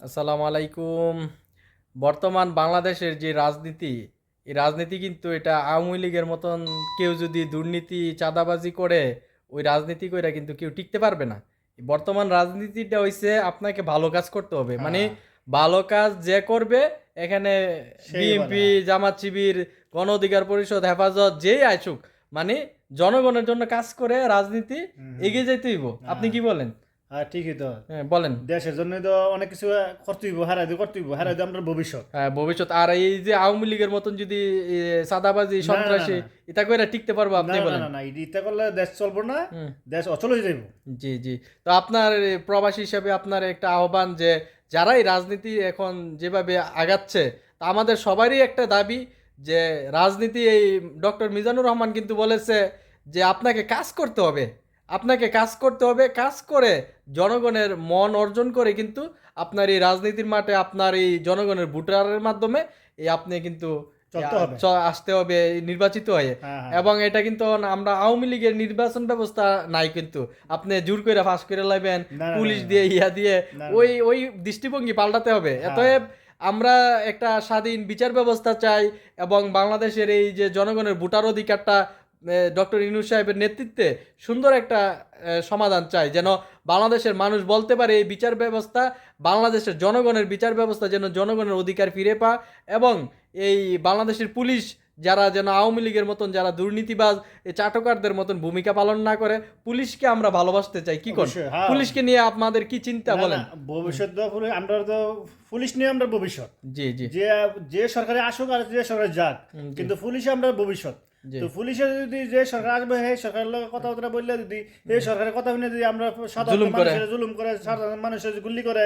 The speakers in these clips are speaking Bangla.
আসসালামু আলাইকুম। বর্তমান বাংলাদেশের যে রাজনীতি এই রাজনীতি কিন্তু এটা আওয়ামী লীগের মতন কেউ যদি দুর্নীতি চাঁদাবাজি করে ওই রাজনীতি করে কিন্তু কেউ টিকতে পারবে না। বর্তমান রাজনীতিটা হইছে আপনাকে ভালো কাজ করতে হবে। মানে ভালো কাজ যে করবে এখানে বিএনপি জামাত শিবির গণ অধিকার পরিষদ হেফাজত যেই আইসুক মানে জনগণের জন্য কাজ করে রাজনীতি এগিয়ে যেতে হইব। আপনি কি বলেন? হ্যাঁ ঠিকই তো। হ্যাঁ, বলেন। দেশের জন্য তো অনেক কিছু করতে হইব হারাই দিয়ে করতে হারাই দিয়ে আমরা ভবিষ্যৎ। হ্যাঁ ভবিষ্যৎ। আর এই যে আওয়ামী লীগের মতন যদি না, সন্ত্রাসী এটা করে টিকতে পারব আপনি বলেন। না না ইটা করলে দেশ চলবো না দেশ অচল হয়ে যাইব। জি জি। তো আপনার প্রবাসী হিসেবে আপনার একটা আহ্বান যে যারাই রাজনীতি এখন যেভাবে আগাচ্ছে তা আমাদের সবারই একটা দাবি যে রাজনীতি এই ডক্টর মিজানুর রহমান কিন্তু বলেছে যে আপনাকে কাজ করতে হবে। আপনাকে কাজ করতে হবে কাজ করে জনগণের মন অর্জন করে কিন্তু আপনার এই রাজনীতির মাঠে আপনার এই জনগণের ভোটারের মাধ্যমে এই আপনি কিন্তু আসতে হবে নির্বাচিত হয়ে হ্যাঁ হ্যাঁ। এবং এটা কিন্তু আমরা আওয়ামী লীগের নির্বাচন ব্যবস্থা নাই কিন্তু আপনি জোর করে ফাঁস করে লাইবেন পুলিশ। দিয়ে ইয়া দিয়ে। ওই ওই দৃষ্টিভঙ্গি পাল্টাতে হবে হ্যাঁ। অতএব আমরা একটা স্বাধীন বিচার ব্যবস্থা চাই এবং বাংলাদেশের এই যে জনগণের ভোটার অধিকারটা ডক্টর ইনু সাহেবের নেতৃত্বে সুন্দর একটা সমাধান চাই, যেন বাংলাদেশের মানুষ বলতে পারে এই বিচার ব্যবস্থা, বাংলাদেশের জনগণের বিচার ব্যবস্থা যেন জনগণের অধিকার ফিরে পা এবং এই বাংলাদেশের পুলিশ যারা যেন আওয়ামী লীগের মতন যারা দুর্নীতিবাজ এই চাটকারদের মতন ভূমিকা পালন না করে পুলিশকে আমরা ভালোবাসতে চাই। কি করেন? হ্যাঁ। পুলিশকে নিয়ে আপনাদের কি চিন্তা বলেন? ভবিষ্যৎ আমরা তো পুলিশ নিয়ে আমরা ভবিষ্যৎ। জি জি। যে যে সরকারে আসুক আর যে সরকারে যাক কিন্তু পুলিশে আমরা ভবিষ্যৎ। তো পুলিশে যদি যে সরকার আসবে সেই সরকারের লোক কথাবার্তা বললে যদি এই সরকারের কথা শুনে যদি আমরা সাধারণ মানুষের জুলুম করে সাধারণ মানুষের গুলি করে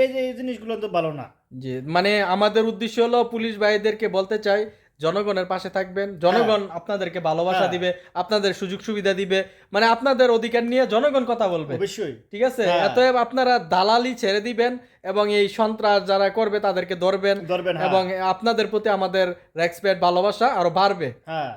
এই যে এই জিনিসগুলো তো ভালো না। জি মানে আমাদের উদ্দেশ্য হলো পুলিশ ভাইদেরকে বলতে চাই জনগণের পাশে থাকবেন জনগণ আপনাদেরকে ভালোবাসা হ্যাঁ। দিবে আপনাদের সুযোগ সুবিধা দিবে মানে আপনাদের অধিকার নিয়ে জনগণ কথা বলবে। অবশ্যই। ঠিক আছে? এতএব অতএব আপনারা দালালি ছেড়ে দিবেন এবং এই সন্ত্রাস যারা করবে তাদেরকে ধরবেন হ্যাঁ। এবং আপনাদের প্রতি আমাদের রেসপেক্ট ভালোবাসা আরও বাড়বে। হ্যাঁ।